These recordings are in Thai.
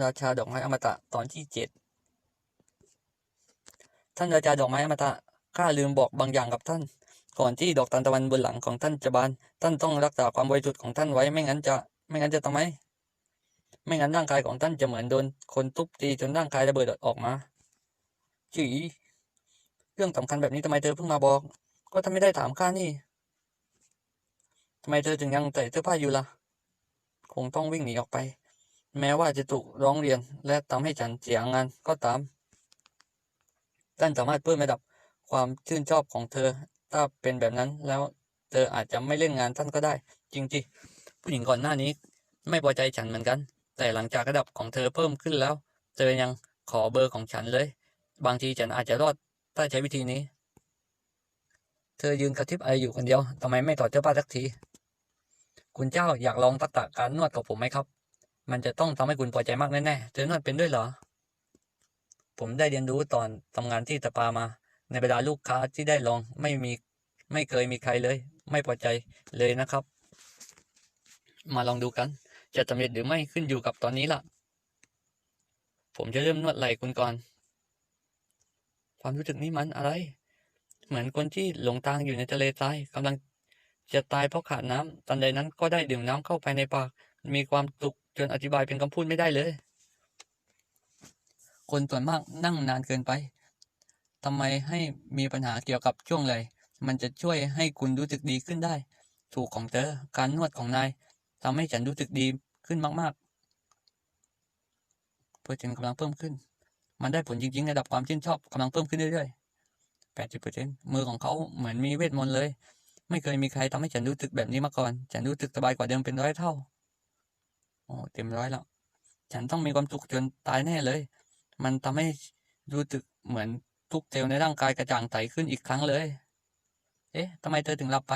ราชาดอกไม้อมตะตอนที่เจ็ดท่านราชาดอกไม้อมตะข้าลืมบอกบางอย่างกับท่าน ก่อนที่ดอกทานตะวันบนหลังของท่านจะบาน ท่านต้องรักษาความบริสุทธิ์ของท่านไว้ไม่งั้นจะไม่งั้นจะทำไมไม่งั้นร่างกายของท่านจะเหมือนโดนคนทุบตีจนร่างกายระเบิดออกมาจีเรื่องสำคัญแบบนี้ทำไมเธอเพิ่งมาบอก ก็ท่านไม่ได้ถามข้านี่ทำไมเธอถึงยังใส่เสื้อผ้าอยู่ล่ะ คงต้องวิ่งหนีออกไป แม้ว่าจะถูกร้องเรียนและทำให้ฉันเสียงานก็ตาม ท่านสามารถเพิ่มระดับความชื่นชอบของเธอ ถ้าเป็นแบบนั้นแล้วเธออาจจะไม่เล่นงานท่านก็ได้ จริงที่ผู้หญิงก่อนหน้านี้ ไม่พอใจฉันเหมือนกัน แต่หลังจากระดับของเธอเพิ่มขึ้นแล้ว เธอยังขอเบอร์ของฉันเลย บางทีฉันอาจจะรอดถ้าใช้วิธีนี้ เธอยืนกระทิบอะไรอยู่คนเดียวทำไมไม่ถอเสื้อผ้าสักที คุณเจ้าอยากลองทักษะการนวดกับผมไหมครับ มันจะต้องทำให้คุณพอใจมากแน่ๆเธอนวดเป็นด้วยเหรอ ผมได้เรียนรู้ตอนทำงานที่สปามา ในบรรดาลูกค้าที่ได้ลองไม่มีไม่เคยมีใครเลย ไม่พอใจเลยนะครับ มาลองดูกัน จะสำเร็จหรือไม่ขึ้นอยู่กับตอนนี้ล่ะ ผมจะเริ่มนวดไหล่คุณก่อน ความรู้สึกนี้มันอะไร เหมือนคนที่หลงทางอยู่ในทะเลทรายกำลังจะตายเพราะขาดน้ำทันใดนั้นก็ได้ดื่มน้ำเข้าไปในปาก มีความสุข จนอธิบายเป็นคำพูดไม่ได้เลย คนส่วนมากนั่งนานเกินไปทำไมให้มีปัญหาเกี่ยวกับช่วงไหล่มันจะช่วยให้คุณรู้สึกดีขึ้นได้ ถูกของเธอการนวดของนายทำให้ฉันรู้สึกดีขึ้นมากๆเพื่อฉันกำลังเพิ่มขึ้น มันได้ผลจริงๆระดับความชื่นชอบกำลังเพิ่มขึ้นเรื่อยๆแปดสิบเปอร์เซ็นต์มือของเขาเหมือนมีเวทมนต์เลย ไม่เคยมีใครทำให้ฉันรู้สึกแบบนี้มาก่อน ฉันรู้สึกสบายกว่าเดิมเป็นร้อยเท่า อ้เต็มร้อยแล้วฉันต้องมีความสุขจนตายแน่เลย มันทำให้รู้สึกเหมือนทุกเซลล์ในร่างกายกระจ่างใสขึ้นอีกครั้งเลย เอ๊ะทำไมเธอถึงหลับไป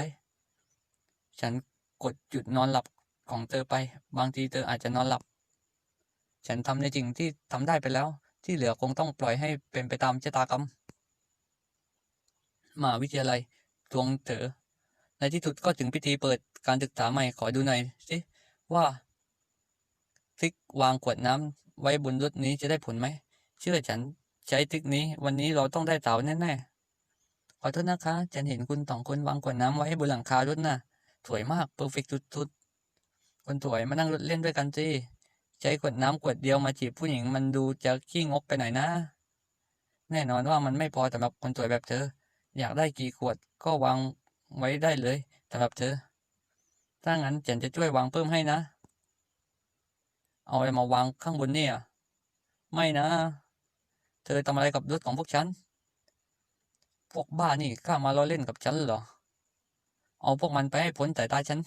ฉันกดจุดนอนหลับของเธอไป บางทีเธออาจจะนอนหลับ ฉันทำในสิ่งที่ทำได้ไปแล้ว ที่เหลือคงต้องปล่อยให้เป็นไปตามชะตากรรมมหาวิทยาลัยทวงเถอในที่สุดก็ถึงพิธีเปิดการศึกษาใหม่ขอดูหน่อยสิว่า ทริกวางขวดน้ำไว้บนรถนี้จะได้ผลไหม เชื่อฉันใช้ทริกนี้ วันนี้เราต้องได้สาวแน่ๆ ขอโทษนะคะ ฉันเห็นคุณสองคนวางขวดน้ำไว้บนหลังคารถน่ะ สวยมากเพอร์เฟกต์สุดๆ คนสวยมานั่งรถเล่นด้วยกันสิ ใช้ขวดน้ำขวดเดียวมาจีบผู้หญิงมันดูจะขี้งกไปหน่อยนะ แน่นอนว่ามันไม่พอสำหรับคนสวยแบบเธอ อยากได้กี่ขวดก็วางไว้ได้เลยสำหรับเธอ ถ้างั้นฉันจะช่วยวางเพิ่มให้นะ เอาอะไรมาวางข้างบนเนี่ย ไม่นะ เธอทำอะไรกับรถของพวกฉัน พวกบ้านี่ข้ามาล้อเล่นกับฉันเหรอ เอาพวกมันไปให้พ้นสายตาฉัน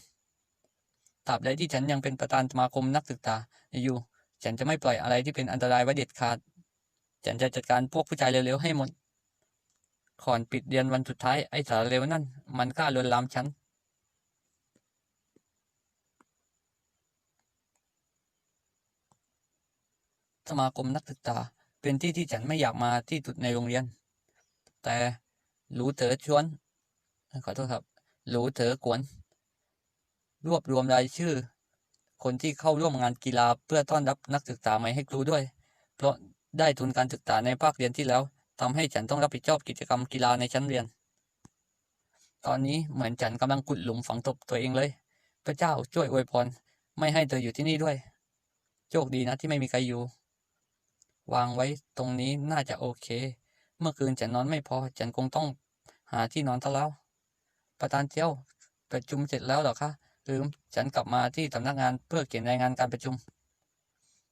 ตราบใดที่ฉันยังเป็นประธานสมาคมนักศึกษาอยู่ ฉันจะไม่ปล่อยอะไรที่เป็นอันตรายไว้เด็ดขาด ฉันจะจัดการพวกผู้ชายเร็วๆให้หมดก่อนปิดเรียนวันสุดท้ายไอ้สารเร็วนั่น มันกล้าลวนลามฉัน สมาคมนักศึกษา เป็นที่ที่ฉันไม่อยากมาที่สุดในโรงเรียน แต่รู้เถอชวน ขอโทษครับรู้เถอกวน รวบรวมรายชื่อ คนที่เข้าร่วมงานกีฬาเพื่อต้อนรับนักศึกษาใหม่ให้ครูด้วย เพราะได้ทุนการศึกษาในภาคเรียนที่แล้วทำให้ฉันต้องรับผิดชอบกิจกรรมกีฬาในชั้นเรียน ตอนนี้เหมือนฉันกำลังขุดหลุมฝังศพตัวเองเลย พระเจ้าช่วยอวยพร ไม่ให้เธออยู่ที่นี่ด้วย โชคดีนะที่ไม่มีใครอยู่ วางไว้ตรงนี้น่าจะโอเค เมื่อคืนฉันนอนไม่พอ ฉันคงต้องหาที่นอนซะแล้ว ประธานเจียวประชุมเสร็จแล้วหรอคะลืมฉันกลับมาที่สำนักงานเพื่อเขียนรายงานการประชุม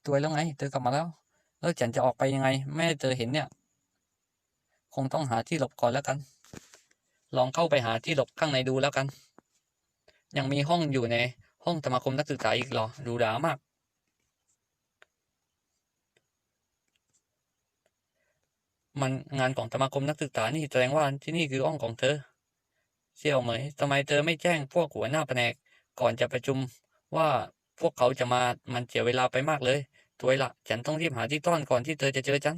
ตัวแล้วไง เธอกลับมาแล้ว แล้วฉันจะออกไปยังไงไม่เธอเห็นเนี่ย คงต้องหาที่หลบก่อนแล้วกัน ลองเข้าไปหาที่หลบข้างในดูแล้วกัน ยังมีห้องอยู่ในห้องสมาคมนักศึกษาอีกหรอดูดามาก มันงานของสมาคมนักศึกษานี่แสดงว่าที่นี่คือห้องของเธอเสี่ยวเหมยทำไมเธอไม่แจ้งพวกหัวหน้าแผนกก่อนจะประชุมว่าพวกเขาจะมามันเสียเวลาไปมากเลยถวยละฉันต้องรีบหาที่ต้อนก่อนที่เธอจะเจอฉัน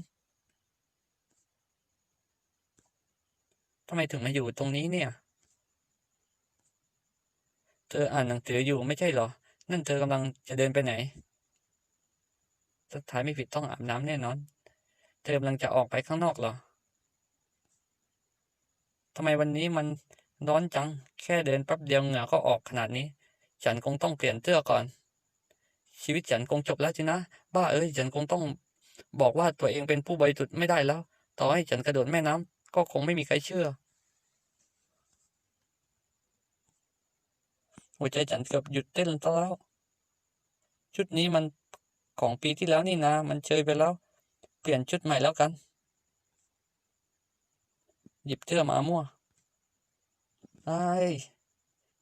ทำไมถึงมาอยู่ตรงนี้เนี่ย เธออ่านหนังสืออยู่ไม่ใช่เหรอ นั่นเธอกำลังจะเดินไปไหน สุดท้ายไม่ผิดต้องอาบน้ำแน่นอน ธอกำลังจะออกไปข้างนอกเหรอทำไมวันนี้มันร้อนจัง แค่เดินแป๊บเดียวเหงื่อก็ออกขนาดนี้ ฉันคงต้องเปลี่ยนเสื้อก่อน ชีวิตฉันคงจบแล้วสินะ บ้าเอ้ย ฉันคงต้องบอกว่าตัวเองเป็นผู้บริสุทธิ์ไม่ได้แล้ว ต่อให้ฉันกระโดดแม่น้ำก็คงไม่มีใครเชื่อ หัวใจฉันเกือบหยุดเต้นแล้ว ชุดนี้มันของปีที่แล้วนี่นะ มันเชยไปแล้ว เปลี่ยนชุดใหม่แล้วกัน หยิบเสื้อมามั่วไอ้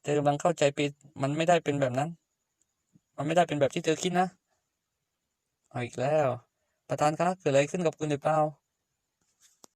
เธอกำลังเข้าใจผิดมันไม่ได้เป็นแบบนั้น มันไม่ได้เป็นแบบที่เธอคิดนะ เอาอีกแล้ว ประธานคะเกิดอะไรขึ้นกับคุณหรือเปล่า